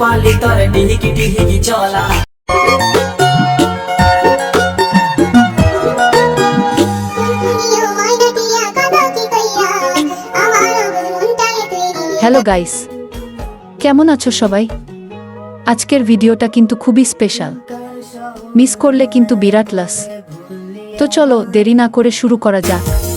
পালি তোর ডিহিকি ডিহিকি চলা হ্যালো গাইস কেমন আছো সবাই? আজকের ভিডিওটা কিন্তু খুবই স্পেশাল মিস করলে কিন্তু বিরাট লাস তো চলো দেরি না করে শুরু করা যাক।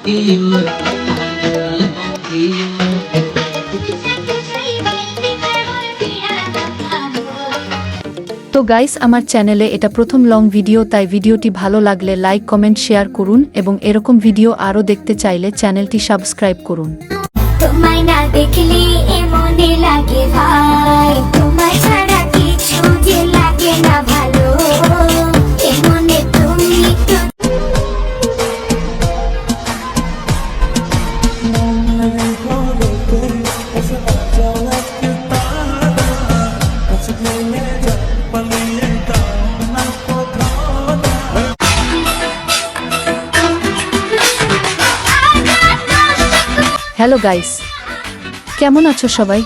তো গাইস আমার চ্যানেলে এটা প্রথম লং ভিডিও তাই ভিডিওটি ভালো লাগলে লাইক কমেন্ট শেয়ার করুন এবং এরকম ভিডিও আরও দেখতে চাইলে চ্যানেলটি সাবস্ক্রাইব করুন। হ্যালো গাইস কেমন আছো সবাই?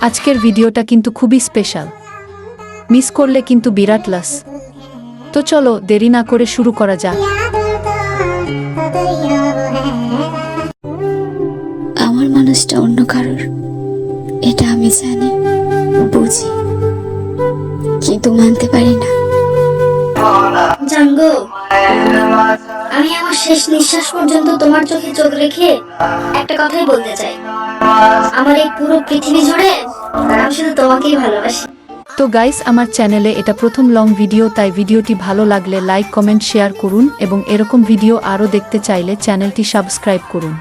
আজকের ভিডিওটা কিন্তু খুবই স্পেশাল। মিস করলে কিন্তু বিরাট লাস। তো চলো দেরি না করে শুরু করা যাক। আমার মানুষটা অন্য কারোর। এটা আমি জানি বুঝি। কিন্তু মানতে পারি না। জাঙ্গো আমি আমার শেষ নিঃশ্বাস পর্যন্ত তোমার চোখে চোখ রেখে একটা কথাই বলতে চাই। আমার এই পুরো পৃথিবী জুড়ে আমি শুধু তোমাকেই ভালোবাসি। তো গাইস আমার চ্যানেলে এটা প্রথম লং ভিডিও তাই ভিডিওটি ভালো লাগলে লাইক কমেন্ট শেয়ার করুন এবং এরকম ভিডিও আরও দেখতে চাইলে চ্যানেলটি সাবস্ক্রাইব করুন।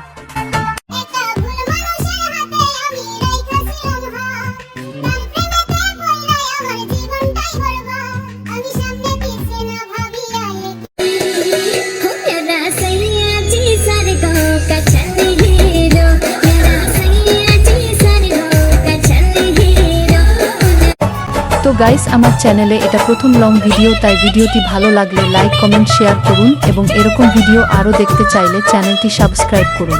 তো গাইস আমার চ্যানেলে এটা প্রথম লং ভিডিও তাই ভিডিওটি ভালো লাগলে লাইক কমেন্ট শেয়ার করুন এবং এরকম ভিডিও আরও দেখতে চাইলে চ্যানেলটি সাবস্ক্রাইব করুন।